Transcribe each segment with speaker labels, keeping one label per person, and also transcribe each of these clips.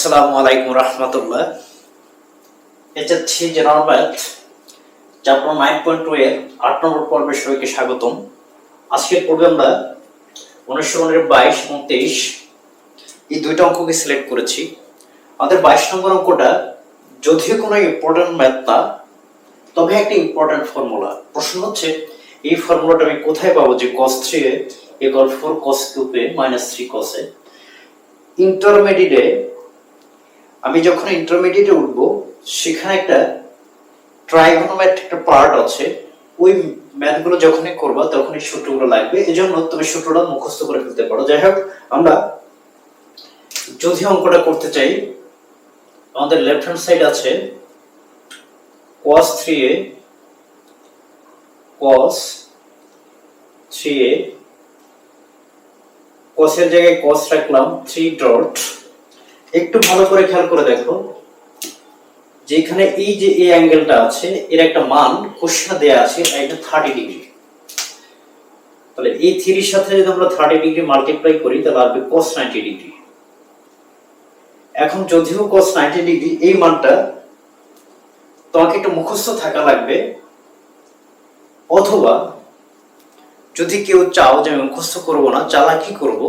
Speaker 1: আসসালামু আলাইকুম রহমতুল্লাহ। হচ্ছে general math chapter nine point two এর আট নম্বর পর্বের সবাইকে স্বাগতম। আজকের পর্বে আমরা উনিশশো উনের বাইশ এবং তেইশ এই দুইটা অঙ্ককে সিলেক্ট করেছি। আমাদের বাইশ নম্বর অঙ্কটা, যদিও কোনো ইম্পর্টেন্ট ম্যাথ না, তবে একটা ইম্পর্টেন্ট ফর্মুলা প্রশ্ন হচ্ছে, এই ফর্মুলাটা আমি কোথায় পাবো যে cos three A equal four cos কিউবে minus three কসে ইন্টারমিডিয়েটে আমি যখন ইন্টারমিডিয়েটে উঠবো, সেখানে একটা ট্রাইগোনোমেট একটা পার্ট আছে। ওই ম্যাথগুলো যখনই করবা, তখনই সূত্রগুলো লাগবে। এই জন্য তুমি সূত্রটা মুখস্থ করে ফেলতে পারো। যাই হোক, আমরা যদি অঙ্কটা করতে চাই, আমাদের লেফট হ্যান্ড সাইড আছে cos 3a cos 3a cos এর জায়গায় cos রাখলাম 3 ডট একটু ভালো করে খেয়াল করে দেখো। যেখানে এই যে এই অ্যাঙ্গেলটা আছে, এর একটা মান কোশ্চেনে দেয়া আছে এটা 30 ডিগ্রি তাহলে এই 3 এর সাথে যদি আমরা 30 ডিগ্রি মাল্টিপ্লাই করি, তাহলে আসবে cos 90 ডিগ্রি এখন যদিও cos 90 ডিগ্রি এই মানটা, তোমাকে একটু মুখস্থ থাকা লাগবে, অথবা যদি কেউ চাও যে আমি মুখস্থ করব না, চালাকি করব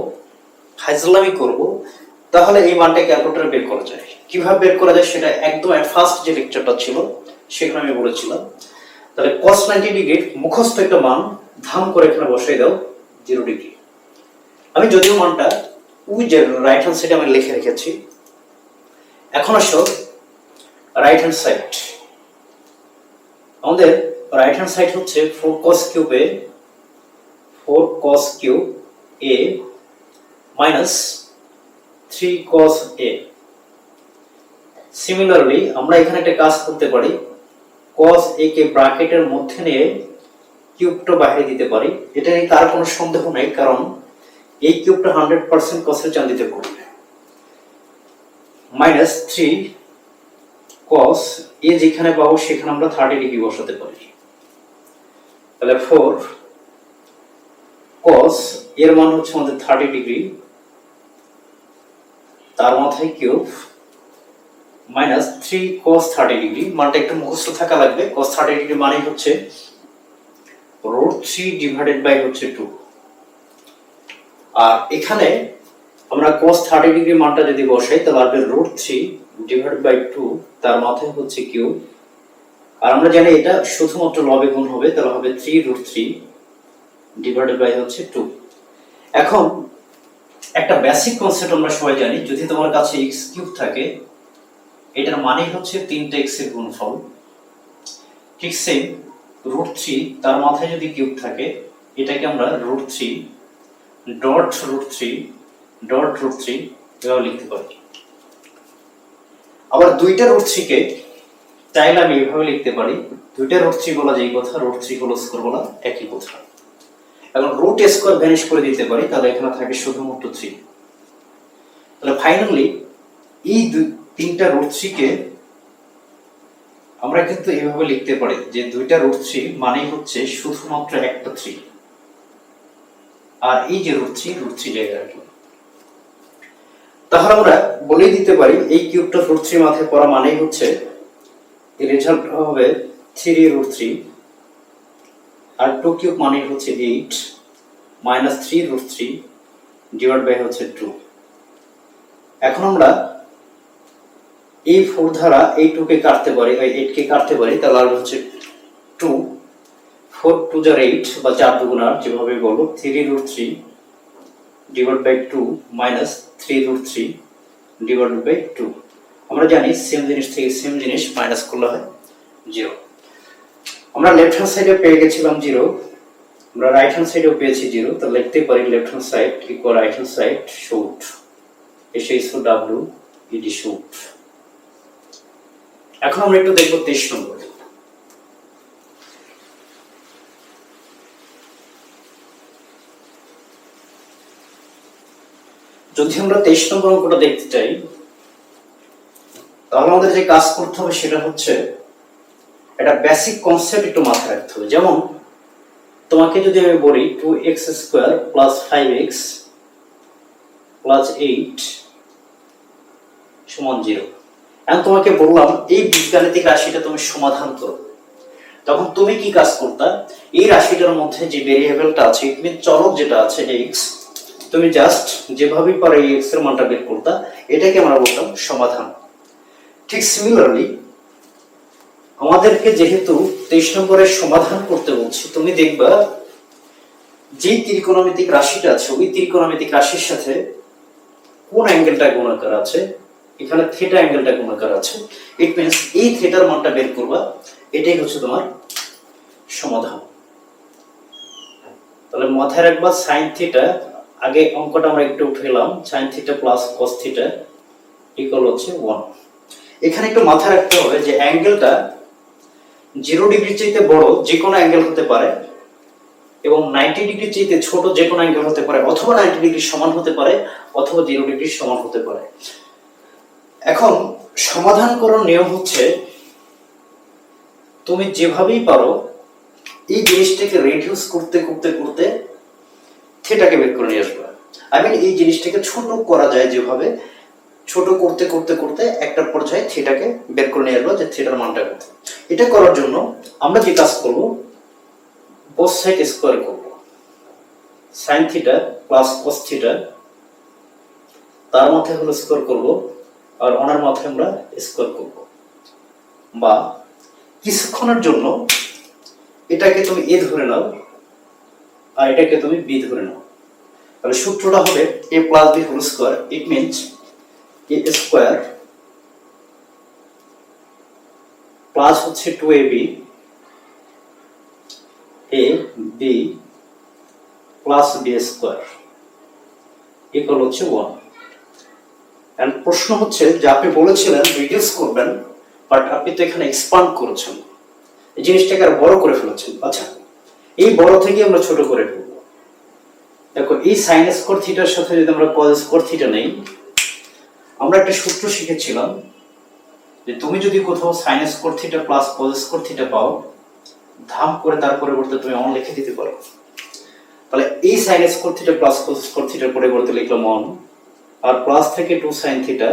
Speaker 1: ফাইজলামি করব তাহলে এই মানটা ক্যালকুলেটরে বের করা যায়। কীভাবে বের করা যায় সেটা একদম ফার্স্ট যে লেকচারটা ছিল, সেখানে আমি বলেছিলাম। তাহলে cos 90 ডিগ্রি মুখস্থ একটা মান ধাম করে এখানে বসিয়ে দাও জিরো ডিগ্রি আমি যদিও মানটা ওই যে রাইট হ্যান্ড সাইডে আমি লিখে রেখেছি। এখন আসো রাইট হ্যান্ড সাইড আমাদের রাইট হ্যান্ড সাইড হচ্ছে four cos কিউবে four cos cube A minus three cos A similarly আমরা এখানে একটা কাজ করতে পারি। কস এ কে ব্র্যাকেটের মধ্যে নিয়ে কিউবটা বাইরে দিতে পারি। এটা নিয়ে তার কোনো সন্দেহ নেই, কারণ এই কিউবটা হান্ড্রেড পার্সেন্ট কসের চান্দিতে করবে মাইনাস থ্রি কস এ যেখানে পাবো, সেখানে আমরা থার্টি ডিগ্রি বসাতে পারি। তাহলে ফোর কস এর মান হচ্ছে আমাদের থার্টি ডিগ্রি তার মাথায় cube, minus three cos thirty degree মানটা একটু মুখস্থ থাকা লাগবে। কস থার্টি ডিগ্রি মানে হচ্ছে রুট থ্রি ডিভাইডেড বাই হচ্ছে টু। আর এখানে আমরা cos 30 ডিগ্রি মানটা যদি বসাই, তাহলে আসবে root three divide by two, তার মাথায় হচ্ছে কিউ আর আমরা জানি এটা শুধুমাত্র লবে গুণ হবে, তাহলে হবে three root three divided by হচ্ছে টু। এখন একটা বেসিক কনসেপ্ট আমরা সবাই জানি, যদি তোমার কাছে এক্স কিউব থাকে, এটার মানে হচ্ছে তিনটে এক্সের গুণফল। ঠিক সেম রুট থ্রি তার মাথায় যদি কিউব থাকে, এটাকে আমরা root three dot root three dot root three এভাবে লিখতে পারি। আবার দুইটা রুট থ্রিকে চাইলে আমি এভাবে লিখতে পারি। দুইটা রুট থ্রি বলা যেই কথা রুট থ্রি হলো স্কোয়ার বলা একই কথা। এখন রুট স্কোয়ার ভ্যানিশ করে দিতে পারি, তাহলে এখানে থাকে শুধুমাত্র থ্রি তাহলে ফাইনালি এই তিনটা রুট থ্রিকে আমরা কিন্তু এইভাবে লিখতে পারি যে দুইটা রুট থ্রি মানেই হচ্ছে শুধুমাত্র একটা থ্রি আর এই যে রুট থ্রি রুট থ্রি জায়গায় রাখলাম তাহলে আমরা বলে দিতে পারি, এই কিউবটা রুট থ্রি মাথায় পড়া মানেই হচ্ছে রেজাল্ট হবে থ্রি রুট থ্রি আর টু কিউব মানে হচ্ছে eight minus three root three divide by হচ্ছে টু এখন আমরা এই ফোর ধারা এই টুকে কাটতে পারি, এই এইট কে কাটতে পারি, তাহলে আর হচ্ছে টু ফোর টু যার এইট বা চার দুগুণ আট যেভাবে বলব three root three divide by two minus three root three divide by two আমরা জানি সেম জিনিস থেকে সেম জিনিস মাইনাস করলে হয় জিরো আমরা লেফট হ্যান্ড সাইডে পেয়ে গেছিলাম জিরো আমরা রাইট হ্যান্ড সাইডেও পেয়েছি জিরো তো লিখতে পারি left hand side equal right hand side shoot এস এসে ইসো ডাব্লিউ ইডি শুট এখন আমরা একটু দেখব তেইশ নম্বর। যদি আমরা তেইশ নম্বর অঙ্কটা দেখতে চাই, তাহলে আমাদের যে কাজ করতে হবে সেটা হচ্ছে একটা বেসিক কনসেপ্ট একটু মাথায় রাখতে হবে। যেমন, তোমাকে যদি আমি বলি two x square plus five x plus eight সমান জিরো এখন তোমাকে বললাম, এই বীজগাণিতিক রাশিটা তুমি সমাধান করো। তখন তুমি কি কাজ করতা? এই রাশিটার মধ্যে যে ভেরিয়েবলটা আছে ইট মিন চলক যেটা আছে এক্স তুমি জাস্ট যেভাবেই পারো এই এক্সের মানটা বের করতা, এটাকে আমরা বলতাম সমাধান। ঠিক সিমিলারলি আমাদেরকে যেহেতু তেইশ নম্বরের সমাধান করতে বলছি, তুমি দেখবা যে ত্রিকোণমিতিক রাশিটা আছে, ওই ত্রিকোণমিতিক রাশির সাথে কোন অ্যাঙ্গেলটা গুণাকার আছে? এখানে থিটা অ্যাঙ্গেলটা গুণাকার আছে। ইট মিনস এই থিটার মানটা বের করবা। এটাই হচ্ছে তোমার সমাধান। তাহলে মাথায় রাখবা সাইন থিটা আগে অঙ্কটা আমরা একটু উঠেলাম। Sine theta plus cos theta equal হচ্ছে ওয়ান এখানে একটু মাথায় রাখতে হবে যে অ্যাঙ্গেলটা জিরো ডিগ্রি চাইতে বড় যে কোনো অ্যাঙ্গেল হতে পারে এবং নাইনটি ডিগ্রি চাইতে ছোট যে কোনো অ্যাঙ্গেল হতে পারে অথবা নাইনটি ডিগ্রি সমান হতে পারে অথবা জিরো ডিগ্রি সমান হতে পারে। এখন সমাধান করার নিয়ম হচ্ছে তুমি যেভাবেই পারো এই জিনিসটাকে রিডিউস করতে করতে করতে থিটাকে বের করে নিয়ে আসবে। আই মিন এই জিনিসটাকে ছোট করা যায় যেভাবে ছোট করতে করতে করতে একটা পর্যায়ে থিটাকে বের করে নিয়ে আসব যে থিটার মানটা কত। এটা করার জন্য আমরা যে কাজ করব বোথ সাইড স্কোয়ার করব। সাইন থিটা প্লাস কস তার মাথায় হলো স্কোয়ার করব আর ওনার মাথায় আমরা স্কোয়ার করব। বা কিছুক্ষণের জন্য এটাকে তুমি এ ধরে নাও আর এটাকে তুমি বি ধরে নাও। তাহলে সূত্রটা হবে A plus B whole square it means square plus হচ্ছে two A B A B plus B square equal হচ্ছে ওয়ান প্রশ্ন হচ্ছে, যে আপনি বলেছিলেন রিডিউস করবেন বাট আপনি তো এখানে এক্সপান্ড করেছেন। এই জিনিসটাকে আর বড় করে ফেলেছেন। আচ্ছা এই বড় থেকে আমরা ছোট করে ফেলব। দেখো, এই সাইন স্কোর থিটার সাথে যদি আমরা কজ স্কোর থিটা নেই আমরা একটা সূত্র শিখেছিলাম যে তুমি যদি কোথাও sine square theta plus cos square theta পাও, ধাম করে তার পরিবর্তে তুমি অন লিখে দিতে পারো। তাহলে এই sine square theta plus cos square থিটার পরিবর্তে লিখলাম অন আর প্লাস থেকে টু সাইন থিটা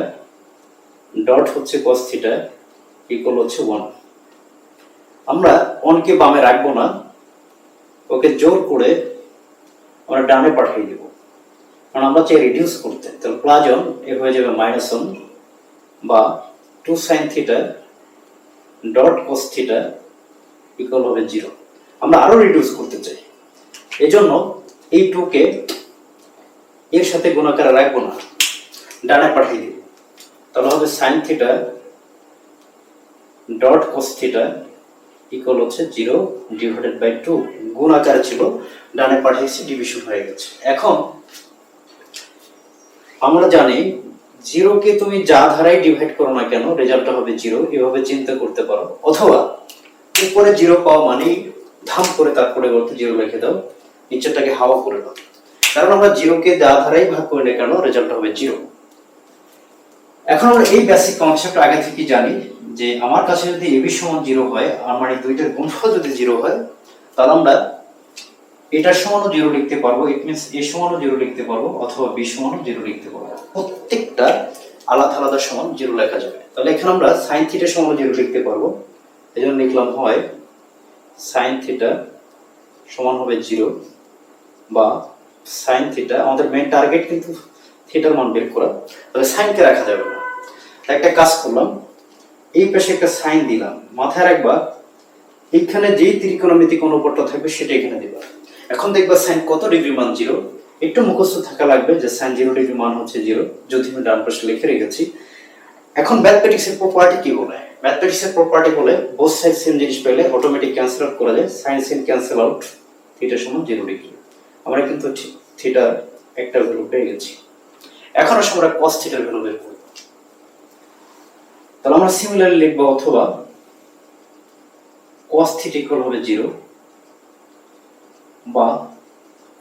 Speaker 1: ডট হচ্ছে কস থিটা ইকুয়াল হচ্ছে ওয়ান আমরা অনকে বামে রাখব না, ওকে জোর করে আমরা ডানে পাঠিয়ে দেব। কারণ আমরা চাই রিডিউস করতে। তাহলে প্লাস অন এ হয়ে যাবে মাইনাস অন বা two sine theta dot cos theta equal হবে জিরো আমরা আরও রিডিউস করতে চাই। এই জন্য এই টুকে এর সাথে গুণাকারে রাখব না। ডানে পাঠিয়ে দিব তাহলে হবে sine theta dot cos theta equal হচ্ছে জিরো ডিভাইডেড বাই টু গুণ আকারে ছিল, ডানে পাঠিয়েছি ডিভিশন হয়ে গেছে। এখন আমরা জানি জিরোকে তুমি যা ধারায় ডিভাইড করো না কেন রেজাল্টটা হবে জিরো, এভাবে চিন্তা করতে পারো। অথবা উপরে জিরো পাওয়া মানেই ধাম করে তার পরিবর্তে জিরো লিখে দাও, নিচেরটাকে হাওয়া করে দাও। কারণ আমরা জিরোকে যা ধারাই ভাগ করি না কেন রেজাল্ট হবে জিরো। এখন আমরা এই বেসিক কনসেপ্ট আগে থেকে জানি যে আমার কাছে যদি এবি সমান জিরো হয় আমার এই দুইটার গুণফল যদি জিরো হয়, তাহলে আমরা এটার সমানও জিরো লিখতে পারব ইট মিনস এ সমানও জিরো লিখতে পারব, অথবা বি সমানও জিরো লিখতে পারব। প্রত্যেকটা আলাদা আলাদা সমান জিরো লেখা যাবে। তাহলে এখানে আমরা সাইন থিটা সমান জিরো লিখতে পারব। এই জন্য লিখলাম হয় সাইন থিটা সমান হবে জিরো বা সাইন থিটা আমাদের মেন টার্গেট কিন্তু থিটার মান বের করা। তাহলে সাইনকে রাখা যাবে না। একটা কাজ করলাম, এই পাশে একটা সাইন দিলাম। মাথায় রাখবা এখানে যেই ত্রিকোণমিতিক অনুপাতটা থাকবে সেটা এখানে দিবা। এখন দেখবা সাইন কত ডিগ্রি মান জিরো একটু মুখস্থ থাকা লাগবে যে সাইন জিরো ডিগ্রি মান হচ্ছে জিরো যদি আমি ডান পাশে লিখে রেখেছি। এখন ম্যাথমেটিক্স এর প্রপার্টি কি বলে? ম্যাথমেটিক্স এর প্রপার্টি বলে বোথ সাইড সেম জিনিস পেলে অটোমেটিক ক্যান্সেল আউট করা যায়। Sine same cancel out theta সমান জিরো ডিগ্রি আমরা কিন্তু থিটার একটা ভ্যালু পেয়ে গেছি। এখন আসলে আমরা কস থিটার ভ্যালু বের করব তাহলে আমরা সিমিলারলি লিখব অথবা cos থিটা ইকুয়াল হবে জিরো বা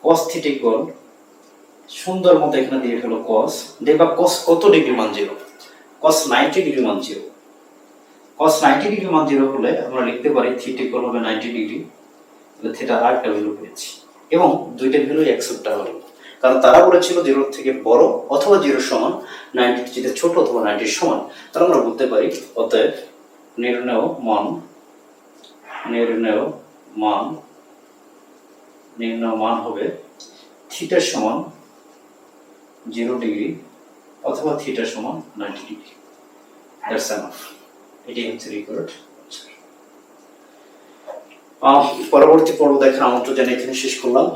Speaker 1: cos থিটা ইকুয়াল সুন্দর মতো এখানে দিয়ে ফেলো cos দেখবা কস কত ডিগ্রি মান জিরো কস 90 ডিগ্রি মান জিরো কস 90 ডিগ্রি মান জিরো হলে আমরা লিখতে পারি থিটা ইকুয়াল হবে 90 ডিগ্রি তাহলে থিটা আর ভ্যালু পেয়েছি। এবং দুইটা ভ্যালু অ্যাকসেপ্ট হলো। কারণ তারা বলেছিল জিরো থেকে বড় অথবা জিরো সমান নাইনটি যেটা ছোট অথবা নাইনটির সমান, তাহলে আমরা বলতে পারি অতএব নির্ণয় মান নির্ণয় মান নির্ণয় মান হবে থিটার সমান জিরো ডিগ্রি অথবা থিটার সমান নাইনটি ডিগ্রি। দ্যাটস হচ্ছে রিকোয়ার্ড পরবর্তী পর্ব দেখার আমন্ত্রণ জানিয়ে এখানে শেষ করলাম।